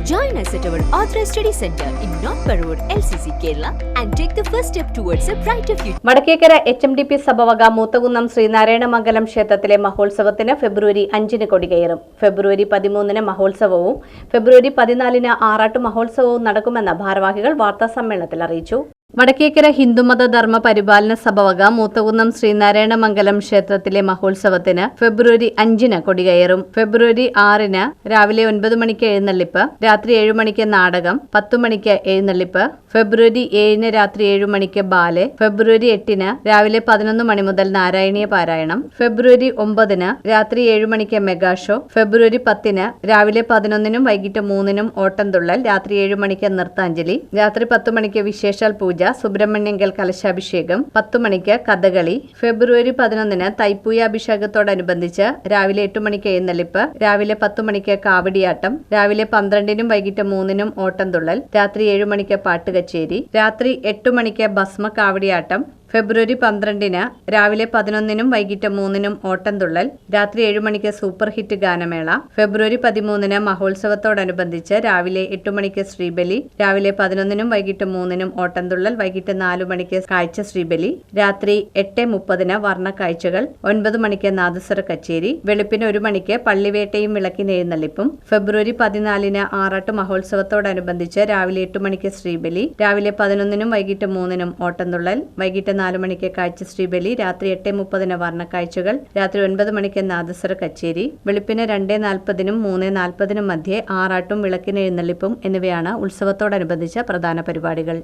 Join us at our Authorized Study Center in North Parur, LCC, Kerala, and take the first step towards a brighter future. Madakkekara H M D P സഭവക Moothakunnam Sreenarayana Mangalam ക്ഷേത്രത്തിലെ മഹോത്സവത്തിന് ഫെബ്രുവരി അഞ്ചിന് കൊടികയറും ഫെബ്രുവരി പതിമൂന്നിന് മഹോത്സവവും ഫെബ്രുവരി പതിനാലിന് ആറാട്ട് മഹോത്സവവും നടക്കുമെന്ന് ഭാരവാഹികൾ വാർത്താസമ്മേളനത്തിൽ അറിയിച്ചു വടക്കേക്കര ഹിന്ദുമത ധർമ്മ പരിപാലന സഭ വക മൂത്തകുന്നം ശ്രീനാരായണമംഗലം ക്ഷേത്രത്തിലെ മഹോത്സവത്തിന് ഫെബ്രുവരി അഞ്ചിന് കൊടികയറും. ഫെബ്രുവരി ആറിന് രാവിലെ ഒൻപത് മണിക്ക് എഴുന്നള്ളിപ്പ് രാത്രി ഏഴു മണിക്ക് നാടകം പത്തു മണിക്ക് എഴുന്നള്ളിപ്പ് ഫെബ്രുവരി ഏഴിന് രാത്രി ഏഴു മണിക്ക് ബാലെ ഫെബ്രുവരി എട്ടിന് രാവിലെ പതിനൊന്ന് മണി മുതൽ നാരായണീയ പാരായണം ഫെബ്രുവരി ഒമ്പതിന് രാത്രി ഏഴു മണിക്ക് മെഗാ ഷോ ഫെബ്രുവരി പത്തിന് രാവിലെ പതിനൊന്നിനും വൈകിട്ട് മൂന്നിനും ഓട്ടംതുള്ളൽ രാത്രി ഏഴു മണിക്ക് നൃത്താഞ്ജലി രാത്രി പത്തു മണിക്ക് വിശേഷാൽ പൂജ സുബ്രഹ്മണ്യങ്കൽ കലശാഭിഷേകം പത്തു മണിക്ക് കഥകളി ഫെബ്രുവരി പതിനൊന്നിന് തൈപ്പൂയാഭിഷേകത്തോടനുബന്ധിച്ച് രാവിലെ എട്ട് മണിക്ക് എഴുന്നള്ളിപ്പ് രാവിലെ പത്തു മണിക്ക് കാവടിയാട്ടം രാവിലെ പന്ത്രണ്ടിനും വൈകിട്ട് മൂന്നിനും ഓട്ടംതുള്ളൽ രാത്രി ഏഴു മണിക്ക് പാട്ടുകച്ചേരി രാത്രി എട്ടു മണിക്ക് ഭസ്മ കാവടിയാട്ടം ഫെബ്രുവരി പന്ത്രണ്ടിന് രാവിലെ പതിനൊന്നിനും വൈകിട്ട് മൂന്നിനും ഓട്ടംതുള്ളൽ രാത്രി ഏഴു മണിക്ക് സൂപ്പർ ഹിറ്റ് ഗാനമേള ഫെബ്രുവരി പതിമൂന്നിന് മഹോത്സവത്തോടനുബന്ധിച്ച് രാവിലെ എട്ടു മണിക്ക് ശ്രീബലി രാവിലെ പതിനൊന്നിനും വൈകിട്ട് മൂന്നിനും ഓട്ടംതുള്ളൽ വൈകിട്ട് നാലു മണിക്ക് കാഴ്ച ശ്രീബലി രാത്രി എട്ട് മുപ്പതിന് വർണ കാഴ്ചകൾ ഒൻപത് മണിക്ക് നാദസ്വര കച്ചേരി വെളുപ്പിന് ഒരു മണിക്ക് പള്ളിവേട്ടയും വിളക്കി നെയ്യുന്നള്ളിപ്പും ഫെബ്രുവരി പതിനാലിന് ആറാട്ട് മഹോത്സവത്തോടനുബന്ധിച്ച് രാവിലെ എട്ടു മണിക്ക് ശ്രീബലി രാവിലെ പതിനൊന്നിനും വൈകിട്ട് മൂന്നിനും ഓട്ടംതുള്ളൽ വൈകിട്ട് നാലു മണിക്ക് കാഴ്ച ശ്രീബലി രാത്രി എട്ട് മുപ്പതിന് വർണക്കാഴ്ചകൾ രാത്രി ഒൻപത് മണിക്ക് നാദസ്വര കച്ചേരി വെളുപ്പിന് രണ്ട് നാൽപ്പതിനും മൂന്ന് നാൽപ്പതിനും മധ്യേ ആറാട്ടും വിളക്കിന് എഴുന്നള്ളിപ്പും എന്നിവയാണ് ഉത്സവത്തോടനുബന്ധിച്ച പ്രധാന പരിപാടികൾ.